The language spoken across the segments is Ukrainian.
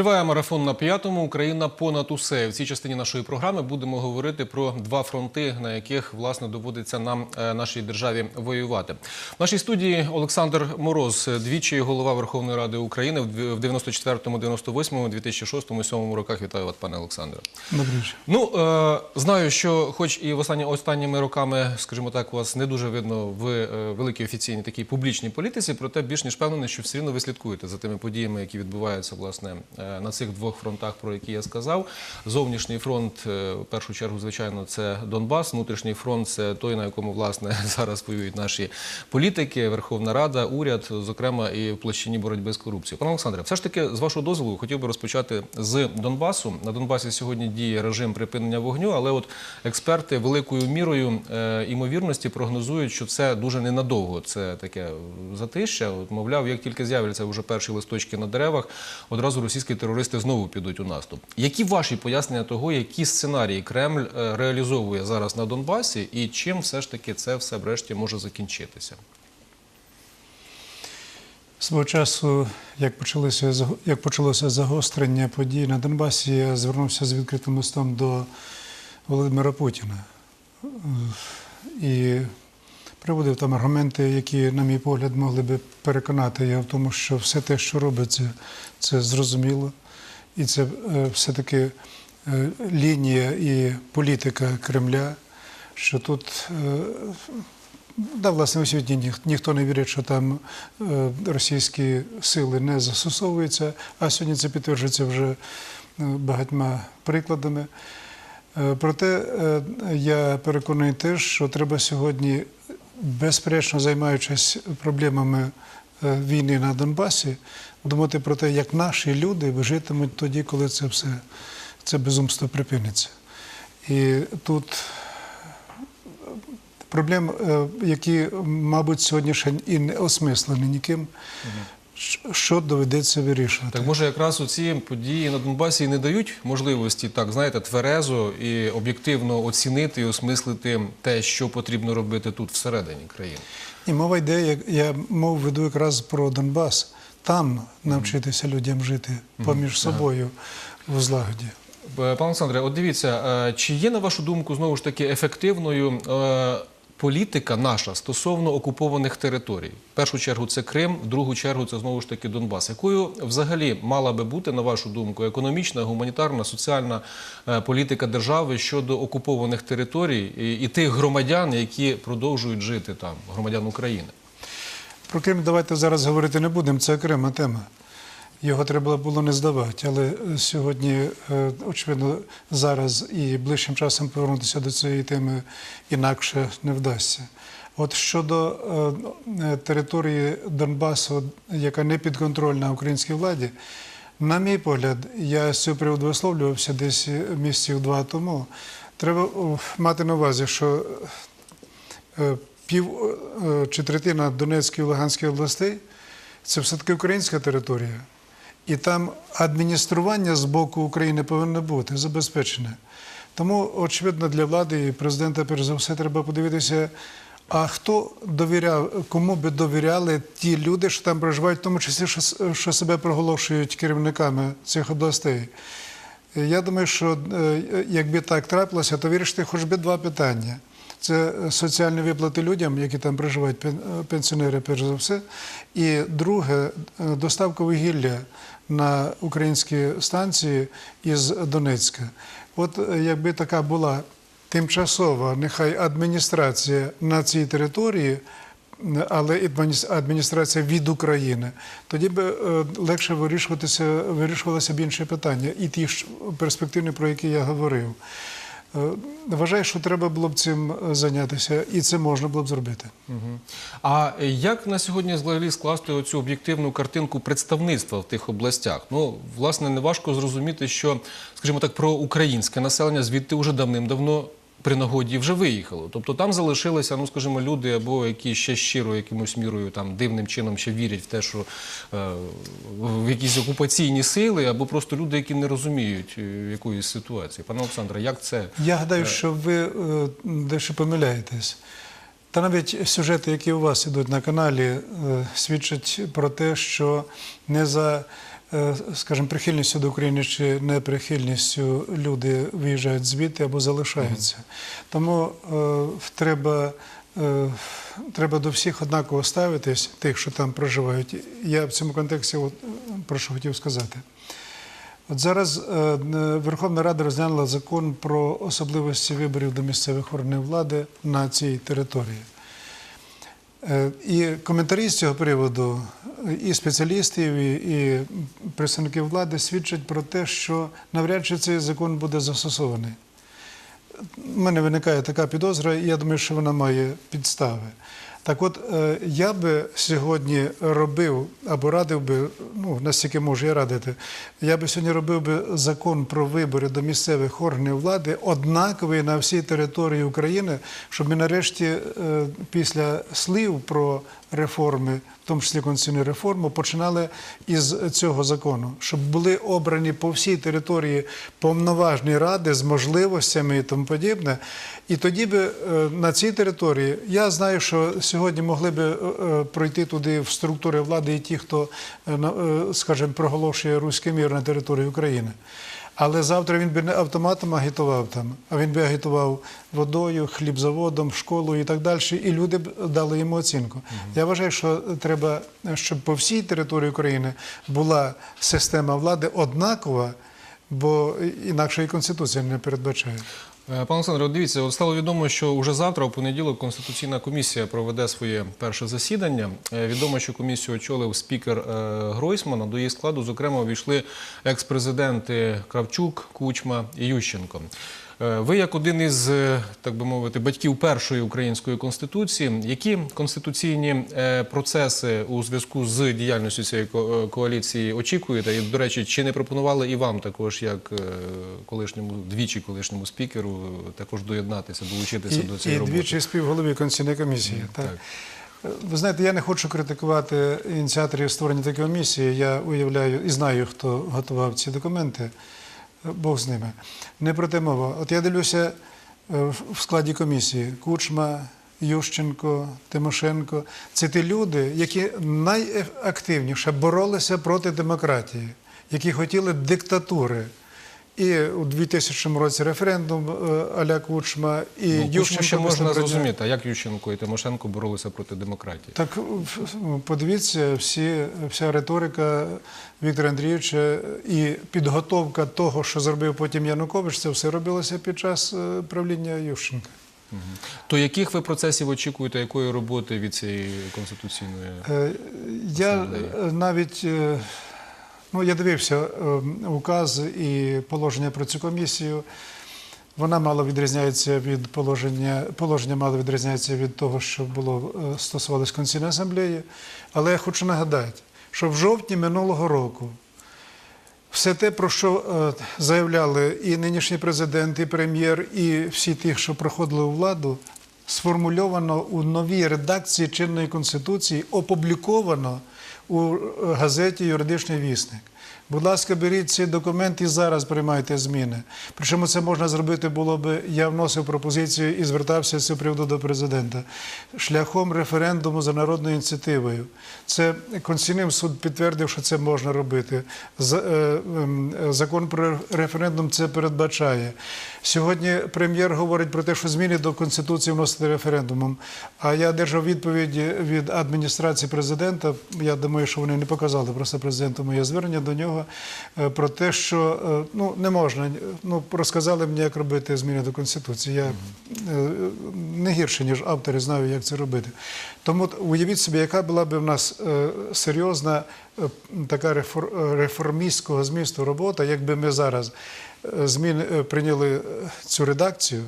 Триває марафон на п'ятому. Україна понад усе. В цій частині нашої програми будемо говорити про два фронти, на яких власне доводиться нам е, нашій державі воювати. В нашій студії Олександр Мороз, двічі голова Верховної Ради України в 94-му, 98-му, 2006-му, 2007 роках. Вітаю вас, пане Олександре. Добрий. Ну е, знаю, що, хоч і в останні останніми роками, скажімо так, вас не дуже видно в е, великій офіційній такій публічній політиці, проте більш ніж впевнений, що все рівно ви слідкуєте за тими подіями, які відбуваються власне на цих двох фронтах, про які я сказав. Зовнішній фронт, е, в першу чергу, звичайно, це Донбас. Внутрішній фронт це той, на якому власне зараз воюють наші політики, Верховна Рада, уряд, зокрема і в площині боротьби з корупцією. Пане Олександре, все ж таки, з вашого дозволу, хотів би розпочати з Донбасу. На Донбасі сьогодні діє режим припинення вогню, але от експерти великою мірою е, імовірності прогнозують, що це дуже ненадовго. Це таке затища. Мовляв, як тільки з'являться вже перші листочки на деревах, одразу російські терористи знову підуть у наступ. Які ваші пояснення того, які сценарії Кремль е, реалізовує зараз на Донбасі, і чим все ж таки це все врешті може закінчитися? Свого часу, як почалося, як почалося загострення подій на Донбасі, я звернувся з відкритим листом до Володимира Путіна Е, і приводив там аргументи, які, на мій погляд, могли би переконати його в тому, що все те, що робиться, це зрозуміло, і це е, все-таки е, лінія і політика Кремля, що тут е, Да, власне, світі ніх- ніхто не вірить, що там російські сили не застосовуються, а сьогодні це підтверджується вже багатьма прикладами. Проте я переконаний теж, що треба сьогодні, безперечно займаючись проблемами е, війни на Донбасі, думати про те, як наші люди житимуть тоді, коли це все це безумство припиниться. І тут проблем, е, які, мабуть, сьогодні ще і не осмислені ніким, що доведеться вирішувати. Так може якраз у ці події на Донбасі і не дають можливості так, знаєте, тверезо і об'єктивно оцінити і осмислити те, що потрібно робити тут всередині країни. І мова йде, як я мов веду якраз про Донбас. Там навчитися людям жити поміж собою в злагоді. Е, Пане Олександре, от дивіться, е, чи є на вашу думку знову ж таки ефективною е, політика наша стосовно окупованих територій? В першу чергу це Крим, в другу чергу це знову ж таки Донбас. Якою взагалі мала би бути, на вашу думку, економічна, гуманітарна, соціальна е, політика держави щодо окупованих територій і, і тих громадян, які продовжують жити там, громадян України? Про Крим давайте зараз говорити не будемо, це окрема тема. Його треба було не здавати, але е, сьогодні, е, очевидно, зараз і ближчим часом повернутися до цієї теми інакше не вдасться. От щодо е, території Донбасу, яка не підконтрольна українській владі, на мій погляд, я з цього приводу висловлювався десь місяців два тому. Треба мати на увазі, що пів чи третина Донецької і Луганської областей це все-таки українська територія. І там адміністрування з боку України повинно бути забезпечене. Тому, очевидно, для влади і президента, перш за все, треба подивитися, а хто довіряв, кому би довіряли ті люди, що там проживають, в тому числі, що, себе проголошують керівниками цих областей. Я думаю, що е, якби так трапилося, то вирішити хоч би два питання. Це соціальні виплати людям, які там проживають, е, пенсіонери, перш за все. І друге, е, доставка вугілля на українські станції із Донецька. От е, якби така була тимчасова, нехай адміністрація на цій території, але адміністрація від України, тоді е, легше вирішуватися, вирішувалося б інші питання, і ті ж перспективні, про які я говорив. Е, Вважаю, що треба було б цим е, зайнятися, і це можна було б зробити. А як на сьогодні взагалі скласти оцю об'єктивну картинку представництва в тих областях? Ну, власне, не важко зрозуміти, що, скажімо так, про українське населення звідти вже давним-давно при нагоді вже виїхало. Тобто там залишилися, ну скажімо, люди, або які ще щиро якимось мірою там дивним чином ще вірять в те, що е, в якісь окупаційні сили, або просто люди, які не розуміють е, якоїсь ситуації. Пане Олександре, як це? Я гадаю, що ви е, дещо помиляєтесь. Та навіть сюжети, які у вас ідуть на каналі, е, свідчать про те, що не за е, скажімо, прихильністю до України чи неприхильністю люди виїжджають звідти або залишаються. Тому е, треба, е, треба до всіх однаково ставитись, тих, що там проживають. Я в цьому контексті от, е, про що хотів сказати. От зараз е, Верховна Рада розглянула закон про особливості виборів до місцевих органів влади на цій території. Е, І коментарі з цього приводу е, і спеціалістів, і, представників влади свідчать про те, що навряд чи цей закон буде застосований. У мене виникає така підозра, і я думаю, що вона має підстави. Так от, е, я би сьогодні робив або радив би, ну, наскільки можу я радити, я би сьогодні робив би закон про вибори до місцевих органів влади однаковий на всій території України, щоб ми нарешті е, після слів про реформи, в тому числі конституційну реформу, починали із цього закону, щоб були обрані по всій території повноважні ради з можливостями і тому подібне. І тоді би е, на цій території я знаю, що сьогодні могли би е, е, пройти туди в структури влади і ті, хто, скажімо, проголошує руський мір на території України. Але завтра він би не автоматом агітував там, а він би агітував водою, хлібзаводом, школою і так далі. І люди б дали йому оцінку. Я вважаю, що треба, щоб по всій території України була система влади однакова, бо інакше і Конституція не передбачає. Е, Пане Олександре, дивіться, от стало відомо, що уже завтра, у понеділок, Конституційна комісія проведе своє перше засідання. Е, Відомо, що комісію очолив спікер е, Гройсман. До її складу, зокрема, увійшли екс-президенти Кравчук, Кучма і Ющенко. Е, Ви, як один із, е, так би мовити, батьків першої української конституції, які конституційні е, процеси у зв'язку з діяльністю цієї коаліції очікуєте? І, до речі, чи не пропонували і вам також, як колишньому двічі колишньому спікеру, також доєднатися, долучитися до І, цієї і роботи? двічі співголові Конституційної комісії. Так. так. Ви знаєте, я не хочу критикувати ініціаторів створення такої комісії. Я уявляю і знаю, хто готував ці документи. Бог з ними. Не про те мова. От я дивлюся е, в в складі комісії Кучма, Ющенко, Тимошенко. Це ті люди, які найактивніше боролися проти демократії, які хотіли диктатури. І у 2000 році референдум е, аля Кучма, і Ну, Ющенко ще можна після зрозуміти, а як Ющенко і Тимошенко боролися проти демократії? Так подивіться, всі, вся риторика Віктора Андрійовича і підготовка того, що зробив потім Янукович, це все робилося під час е, правління Ющенка. То яких ви процесів очікуєте, якої роботи від цієї конституційної? Е, Я е, навіть е, ну, я дивився е, указ і положення про цю комісію. Вона мало відрізняється від положення, положення мало відрізняється від того, що було е, стосувалось Конституційної асамблеї. Але я хочу нагадати, що в жовтні минулого року все те, про що е, заявляли і нинішній президент, і прем'єр, і всі ті, що проходили у владу, сформульовано у новій редакції чинної конституції, опубліковано у е, газеті Юридичний вісник. Будь ласка, беріть ці документи і зараз приймайте зміни. Причому це можна зробити було би, я вносив пропозицію і звертався з цього приводу до президента, шляхом референдуму за народною ініціативою. Це Конституційний суд підтвердив, що це можна робити. Е, ем, Закон про референдум це передбачає. Сьогодні прем'єр говорить про те, що зміни до Конституції вносити референдумом. А я держав відповіді від адміністрації президента. Я думаю, що вони не показали просто президенту моє звернення до нього е, про те, що е, ну не можна. Ну розказали мені, як робити зміни до конституції. Я е, не гірше ніж автори знаю, як це робити. Тому уявіть собі, яка була б в нас серйозна така рефор- реформістського змісту робота, якби ми зараз е, зміни е, прийняли е, цю редакцію.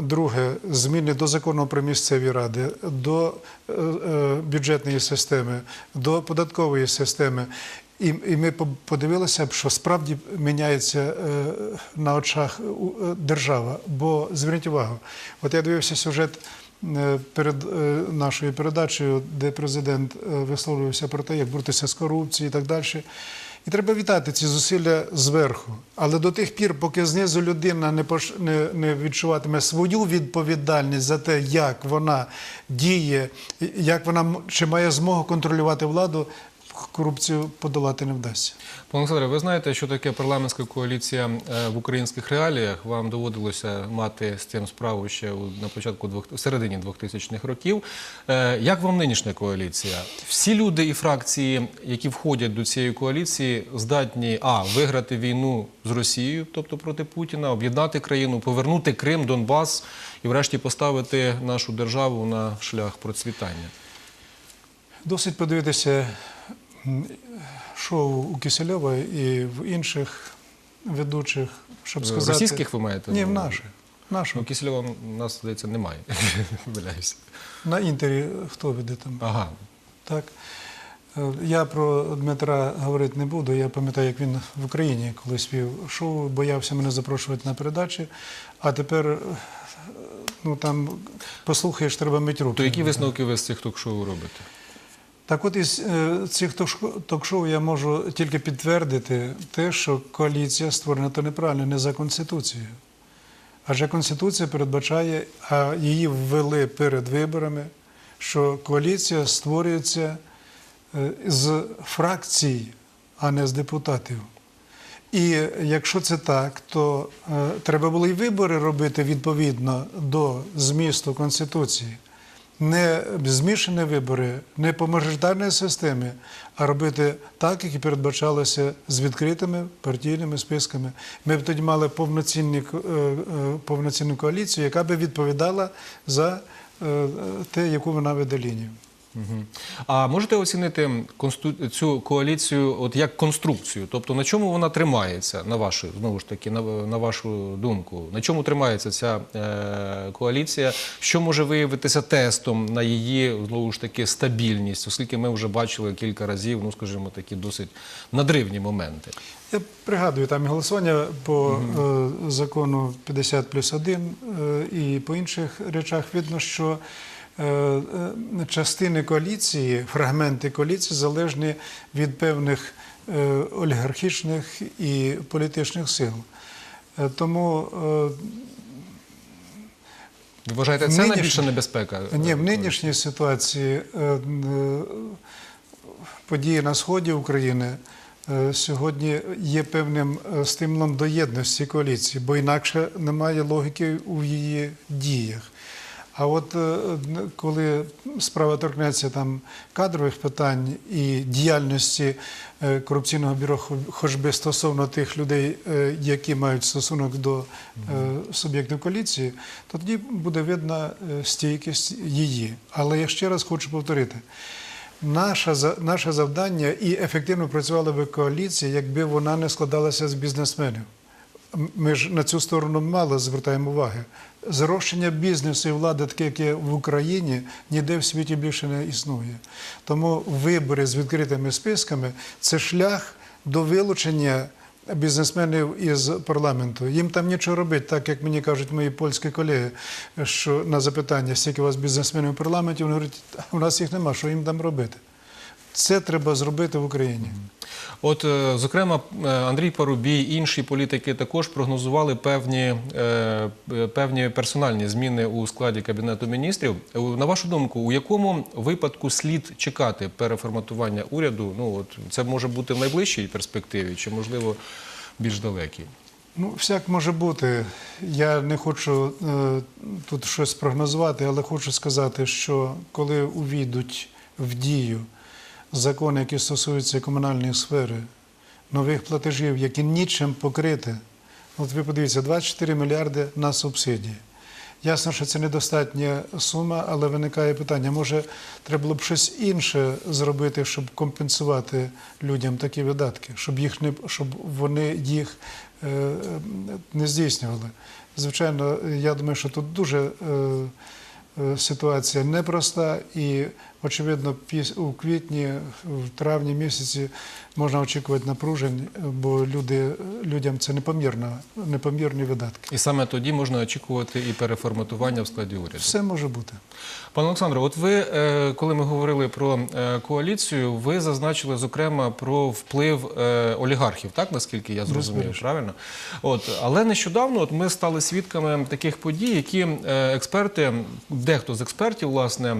Друге, зміни до закону про місцеві ради, до бюджетної системи, до податкової системи. І, ми подивилися, б, що справді міняється на очах держава. Бо зверніть увагу, от я дивився сюжет перед нашою передачею, де президент висловлювався про те, як боротися з корупцією і так далі. І треба вітати ці зусилля зверху. Але до тих пір, поки знизу людина не, пош... не, відчуватиме свою відповідальність за те, як вона діє, як вона чи має змогу контролювати владу, корупцію подолати не вдасться. Пане Олександре, ви знаєте, що таке парламентська коаліція е, в українських реаліях? Вам доводилося мати з цим справу ще на початку двох в середині 2000-х років. Е, Як вам нинішня коаліція? Всі люди і фракції, які входять до цієї коаліції, здатні а виграти війну з Росією, тобто проти Путіна, об'єднати країну, повернути Крим, Донбас і, врешті, поставити нашу державу на шлях процвітання. Досить подивитися шоу у Кисельова і в інших ведучих, щоб сказати. Російських ви маєте? Ні, в наших. Наших. Ну, Кисельова у нас, здається, немає. На інтері хто веде там? Ага. Так. Е, Я про Дмитра говорити не буду. Я пам'ятаю, як він в Україні колись вів шоу, боявся мене запрошувати на передачі, а тепер е, ну, там послухаєш, треба мити руки. То які висновки ви з цих ток-шоу робите? Так от із е, цих ток-шо- ток-шоу я можу тільки підтвердити те, що коаліція створена то неправильно, не за Конституцією. Адже Конституція передбачає, а її ввели перед виборами, що коаліція створюється е, з фракцій, а не з депутатів. І якщо це так, то е, треба було і вибори робити відповідно до змісту Конституції. Не змішані вибори, не по мажоритарній системі, а робити так, як і передбачалося з відкритими партійними списками. Ми б тоді мали е, е, повноцінну коаліцію, яка би відповідала за е, те, яку вона веде лінію. А можете оцінити консту- цю коаліцію от як конструкцію? Тобто на чому вона тримається, на вашу, знову ж таки, на, на вашу думку? На чому тримається ця е, коаліція? Що може виявитися тестом на її знову ж таки стабільність, оскільки ми вже бачили кілька разів, ну скажімо, такі досить надривні моменти. Я пригадую там і голосування по е, закону 50 плюс 1 е, і по інших речах видно, що частини коаліції, фрагменти коаліції залежні від певних е, олігархічних і політичних сил. Е, тому е, Ви вважаєте, це найбільша небезпека? Ні, е, в нинішній ситуації е, е, події на сході України е, сьогодні є певним е, стимулом до єдності коаліції, бо інакше немає логіки у її діях. А от е, коли справа торкнеться там кадрових питань і діяльності е, корупційного бюро, хо- хоч би стосовно тих людей, е, які мають стосунок до суб'єктів коаліції, то тоді буде видна стійкість її. Але я ще раз хочу повторити. Наше завдання і ефективно працювала би коаліція, якби вона не складалася з бізнесменів. Ми ж на цю сторону мало звертаємо уваги. Зрощення бізнесу і влади, таке, яке в Україні, ніде в світі більше не існує. Тому вибори з відкритими списками це шлях до вилучення бізнесменів із парламенту. Їм там нічого робити, так як мені кажуть мої польські колеги, що на запитання, скільки у вас бізнесменів у парламенті, вони говорять, «Та у нас їх нема, що їм там робити. Це треба зробити в Україні. От, е, зокрема, е, Андрій Парубій, інші політики також прогнозували певні, е, певні персональні зміни у складі Кабінету міністрів. На вашу думку, у якому випадку слід чекати переформатування уряду? Ну, от, це може бути в найближчій перспективі чи, можливо, більш далекій? Ну, всяк може бути. Я не хочу е, тут щось прогнозувати, але хочу сказати, що коли увійдуть в дію закони, які стосуються комунальної сфери, нових платежів, які нічим покрити, от ви подивіться, 24 мільярди на субсидії. Ясно, що це недостатня сума, але виникає питання, може, треба було б щось інше зробити, щоб компенсувати людям такі видатки, щоб, їх не, щоб вони їх е, не здійснювали. Звичайно, я думаю, що тут дуже е, е, ситуація непроста і, очевидно, у квітні, в травні місяці можна очікувати напружень, бо люди, людям це непомірно, непомірні видатки. І саме тоді можна очікувати і переформатування в складі уряду. Все може бути. Пане Олександре, от ви, е, коли ми говорили про е, коаліцію, ви зазначили зокрема про вплив е, олігархів, так наскільки я зрозумів, правильно? От але нещодавно от ми стали свідками таких подій, які експерти, дехто з експертів, власне,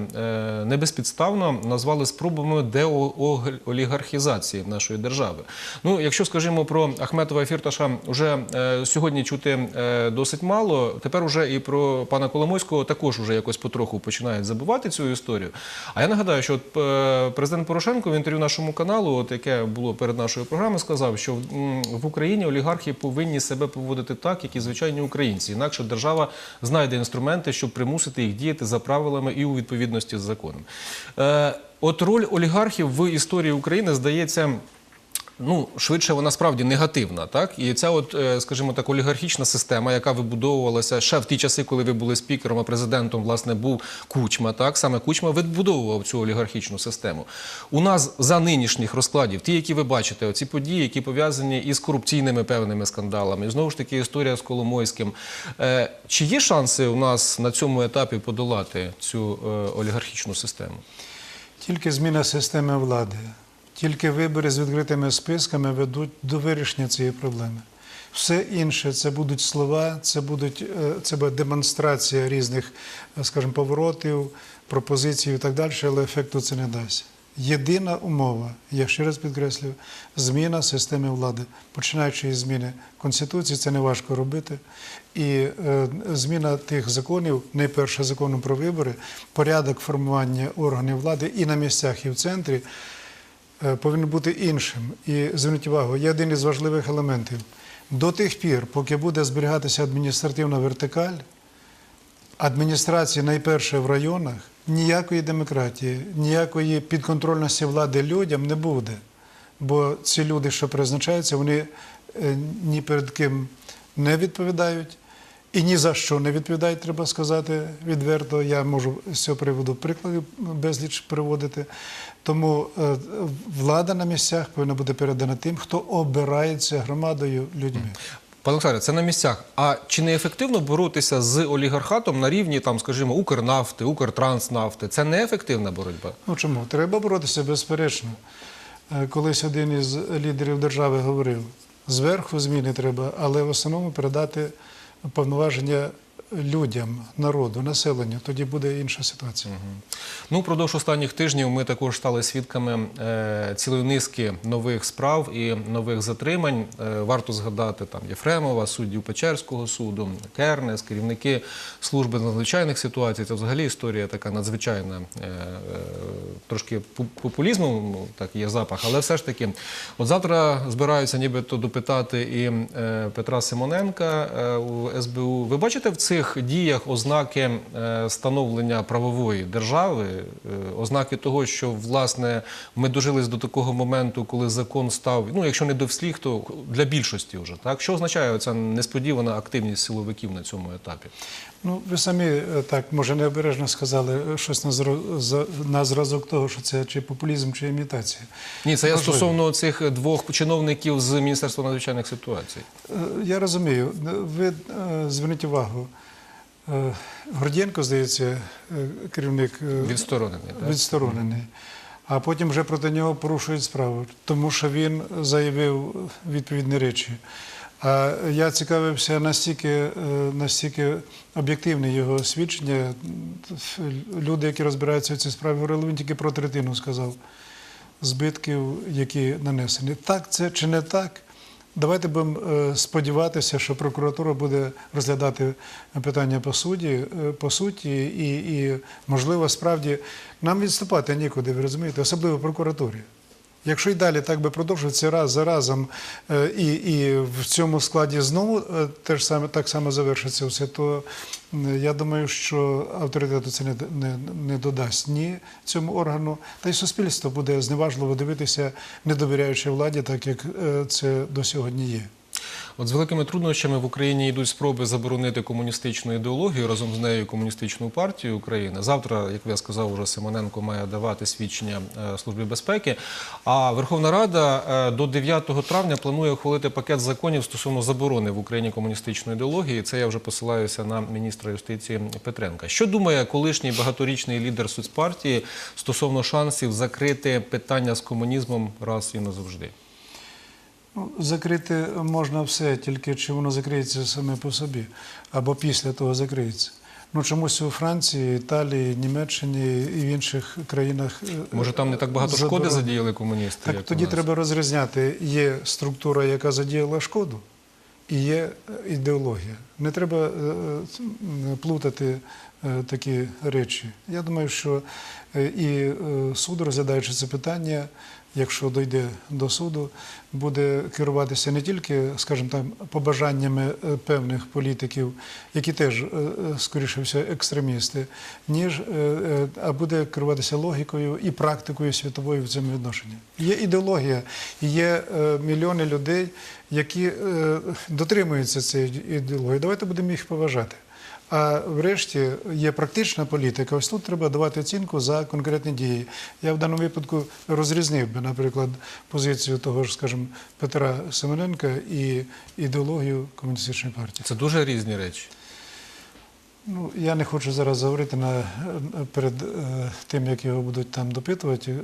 не без підстав безпідставно назвали спробами деолігархізації нашої держави. Ну, якщо скажімо про Ахметова Фірташа, вже е, сьогодні чути е, досить мало. Тепер уже і про пана Коломойського також уже якось потроху починають забувати цю історію. А я нагадаю, що е, президент Порошенко в інтерв'ю нашому каналу, от яке було перед нашою програмою, сказав, що м, в Україні олігархи повинні себе поводити так, як і звичайні українці. Інакше держава знайде інструменти, щоб примусити їх діяти за правилами і у відповідності з законом. Е, от роль олігархів в історії України здається. Ну, швидше вона справді негативна, так? І ця, от, е, скажімо так, олігархічна система, яка вибудовувалася ще в ті часи, коли ви були спікером, а президентом, власне, був Кучма, так? Саме Кучма вибудовував цю олігархічну систему. У нас за нинішніх розкладів, ті, які ви бачите, оці події, які пов'язані із корупційними певними скандалами, знову ж таки історія з Коломойським. Е, Чи є шанси у нас на цьому етапі подолати цю е, олігархічну систему? Тільки зміна системи влади, тільки вибори з відкритими списками ведуть до вирішення цієї проблеми. Все інше це будуть слова, це, е, буде демонстрація різних, е, скажімо, поворотів, пропозицій і так далі, але ефекту це не дасть. Єдина умова, я ще раз підкреслюю, зміна системи влади. Починаючи із зміни Конституції, це не важко робити. І е, зміна тих законів, найперше закону про вибори, порядок формування органів влади і на місцях, і в центрі повинен бути іншим. І зверніть увагу, є один із важливих елементів. До тих пір, поки буде зберігатися адміністративна вертикаль, адміністрації найперше в районах, ніякої демократії, ніякої підконтрольності влади людям не буде. Бо ці люди, що призначаються, вони е, ні перед ким не відповідають і ні за що не відповідають, треба сказати відверто. Я можу з цього приводу прикладів безліч приводити. Тому е, влада на місцях повинна бути передана тим, хто обирається громадою людьми. Пане Олександре, це на місцях. А чи не ефективно боротися з олігархатом на рівні, там, скажімо, Укрнафти, Укртранснафти? Це не ефективна боротьба. Ну чому? Треба боротися безперечно. Е, Колись один із лідерів держави говорив: зверху зміни треба, але в основному передати повноваження людям, народу, населенню. Тоді буде інша ситуація. Ну, впродовж останніх тижнів ми також стали свідками е, цілої низки нових справ і нових затримань. Е, варто згадати там Єфремова, суддів Печерського суду, Кернес, керівники служби надзвичайних ситуацій. Це взагалі історія така надзвичайна. Е, трошки пу- популізму, ну, так є запах, але все ж таки, от завтра збираються нібито допитати і Петра Симоненка у СБУ. Ви бачите в цих діях ознаки е, становлення правової держави, е, ознаки того, що власне ми дожились до такого моменту, коли закон став, ну якщо не до всіх, то для більшості вже так. Що означає ця несподівана активність силовиків на цьому етапі? Ну, ви самі е, так, може, необережно сказали щось на, на зразок того, що це чи популізм, чи імітація. Ні, це я стосовно цих двох чиновників з Міністерства надзвичайних ситуацій. Я розумію. Ви зверніть увагу. Е, Гордієнко, здається, е, керівник е, Відсторонений, так? відсторонений. А потім вже проти нього порушують справу, тому що він заявив відповідні речі. А я цікавився настільки, настільки об'єктивне його свідчення. Люди, які розбираються в цій справі, говорили, він тільки про третину сказав збитків, які нанесені. Так це чи не так? Давайте будемо е, сподіватися, що прокуратура буде розглядати питання по суді, е, по суті, і, і можливо, справді нам відступати нікуди, ви розумієте, особливо прокуратурі. Якщо й далі так би продовжується раз за разом, е, і, і в цьому складі знову теж те ж саме так само завершиться все, то я думаю, що авторитету це не, не, не додасть ні цьому органу, та й суспільство буде зневажливо дивитися, не довіряючи владі, так як е, це до сьогодні є. От з великими труднощами в Україні йдуть спроби заборонити комуністичну ідеологію разом з нею комуністичну партію України. Завтра, як я сказав, уже Симоненко має давати свідчення е, службі безпеки. А Верховна Рада е, до 9 травня планує ухвалити пакет законів стосовно заборони в Україні комуністичної ідеології. Це я вже посилаюся на міністра юстиції Петренка. Що думає колишній багаторічний лідер соцпартії стосовно шансів закрити питання з комунізмом раз і назавжди? Ну, закрити можна все, тільки чи воно закриється саме по собі, або після того закриється. Ну чомусь у Франції, Італії, Німеччині і в інших країнах е, Може, там не так багато шкоди задіяли комуністи? Так як тоді треба розрізняти. Є структура, яка задіяла шкоду, і є е, ідеологія. Не треба е, плутати такі речі. Я думаю, що і суд, розглядаючи це питання, якщо дойде до суду, буде керуватися не тільки, скажімо там, побажаннями е, певних політиків, які теж, е, е, скоріше все, екстремісти, ніж а буде керуватися логікою і практикою світовою в цьому відношенні. Є ідеологія, є мільйони людей, які дотримуються цієї ідеології. Давайте будемо їх поважати. А врешті є практична політика. Ось тут треба давати оцінку за конкретні дії. Я в даному випадку розрізнив би, наприклад, позицію того ж, скажімо, Петра Семененка і ідеологію комуністичної партії. Це дуже різні речі. Ну, я не хочу зараз говорити на, перед е, тим, як його будуть там допитувати, е,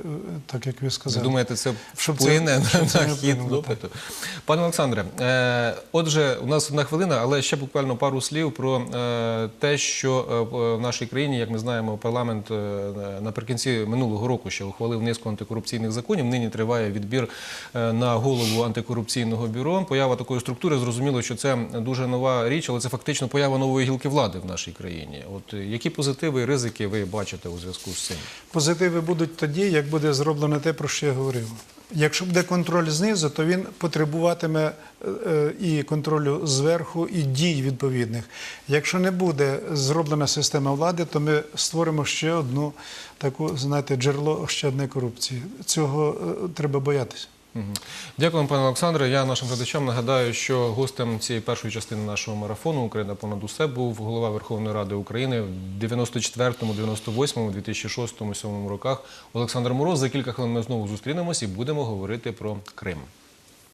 так як ви Ви думаєте, це вплине на, це на хід вплинуло, так. допиту? Пане Олександре, е, отже, у нас одна хвилина, але ще буквально пару слів про е, те, що е, в нашій країні, як ми знаємо, парламент наприкінці минулого року ще ухвалив низку антикорупційних законів. Нині триває відбір на голову антикорупційного бюро. Поява такої структури зрозуміло, що це дуже нова річ, але це фактично поява нової гілки влади в нашій країні. От е, які позитиви і ризики ви бачите у зв'язку з цим? Позитиви будуть тоді, як буде зроблено те, про що я говорив. Якщо буде контроль знизу, то він потребуватиме е, е, і контролю зверху, і дій відповідних. Якщо не буде зроблена система влади, то ми створимо ще одну таку, знаєте, джерело ще одне корупції. Цього треба боятися. Дякую, пане Олександре. Я нашим глядачам нагадаю, що гостем цієї першої частини нашого марафону Україна понад усе був голова Верховної Ради України в 94-му, 98-му, 2006-2007 роках Олександр Мороз. За кілька хвилин ми знову зустрінемось і будемо говорити про Крим.